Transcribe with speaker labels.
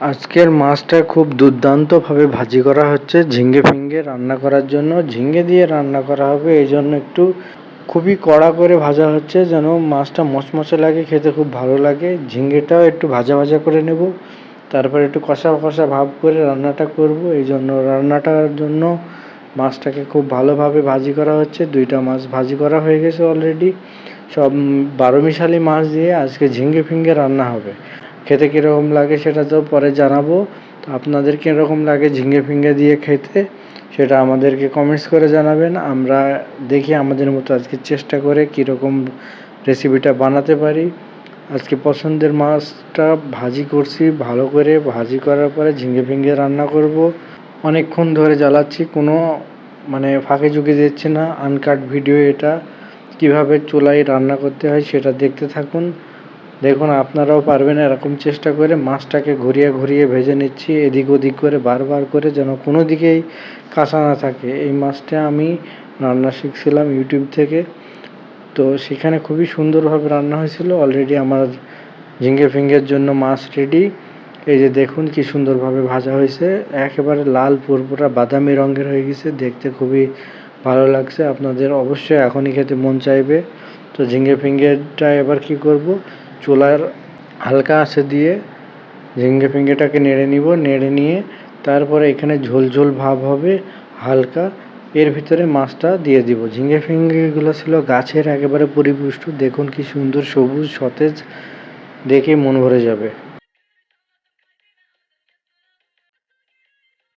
Speaker 1: আজকের মাছটা খুব দুর্দান্তভাবে ভাজি করা হচ্ছে ঝিঙ্গে ফিঙ্গে রান্না করার জন্য। ঝিঙ্গে দিয়ে রান্না করা হবে, এই জন্য একটু খুবই কড়া করে ভাজা হচ্ছে, যেন মাছটা মচমচে লাগে, খেতে খুব ভালো লাগে। ঝিঙ্গেটাও একটু ভাজা ভাজা করে নেব, তারপর একটু কষা কষা ভাব করে রান্নাটা করব। এই জন্য রান্নাটার জন্য মাছটাকে খুব ভালোভাবে ভাজি করা হচ্ছে, দুইটা মাছ ভাজি করা হয়ে গেছে অলরেডি সব বারো মিশালি মাছ দিয়ে আজকে ঝিঙ্গে ফিঙ্গে রান্না হবে। খেতে কীরকম লাগে সেটা তো পরে জানাব। তো আপনাদের কীরকম লাগে ঝিঙে ফিঙ্গে দিয়ে খেতে, সেটা আমাদেরকে কমেন্টস করে জানাবেন। আমরা দেখি আমাদের মতো আজকে চেষ্টা করে কীরকম রেসিপিটা বানাতে পারি। আজকে পছন্দের মাছটা ভাজি করছি, ভালো করে ভাজি করার পরে ঝিঙে ফিঙ্গে রান্না করব। অনেকক্ষণ ধরে জ্বালাচ্ছি, কোনো মানে ফাঁকে ঝুঁকে দিচ্ছি না আনকাট ভিডিও এটা। কীভাবে চুলায় রান্না করতে হয় সেটা দেখতে থাকুন। দেখুন, আপনারাও পারবেন এরকম চেষ্টা করে মাছটাকে ঘুরিয়ে ঘুরিয়ে ভেজে নিচ্ছি, এদিক ওদিক করে, বারবার করে যেন কোনো দিকেই কাঁচা না থাকে। এই মাছটা আমি রান্না শিখছিলাম ইউটিউব থেকে। তো সেখানে খুবই সুন্দরভাবে রান্না হয়েছিল। অলরেডি আমার ঝিঙ্গে ফিঙ্গের জন্য মাছ রেডি এই যে দেখুন কি সুন্দরভাবে ভাজা হয়েছে। একেবারে লাল পুরপুরা বাদামি রঙের হয়ে গেছে। দেখতে খুবই ভালো লাগছে। আপনাদের অবশ্যই এখনই খেতে মন চাইবে। তো ঝিঙ্গে ফিঙ্গেটা এবার কি করব? চুলার হালকা আঁচে দিয়ে ঝিঙ্গে ফিঙ্গেটাকে নেড়ে নিব, নেড়ে নিয়ে তারপরে এখানে ঝোল ঝোল ভাব হবে হালকা। এর ভিতরে মাছটা দিয়ে দিব। ঝিঙে ফিঙ্গেগুলো ছিল গাছের একেবারে পরিপুষ্ট। দেখুন কি সুন্দর সবুজ সতেজ দেখে মন ভরে যাবে।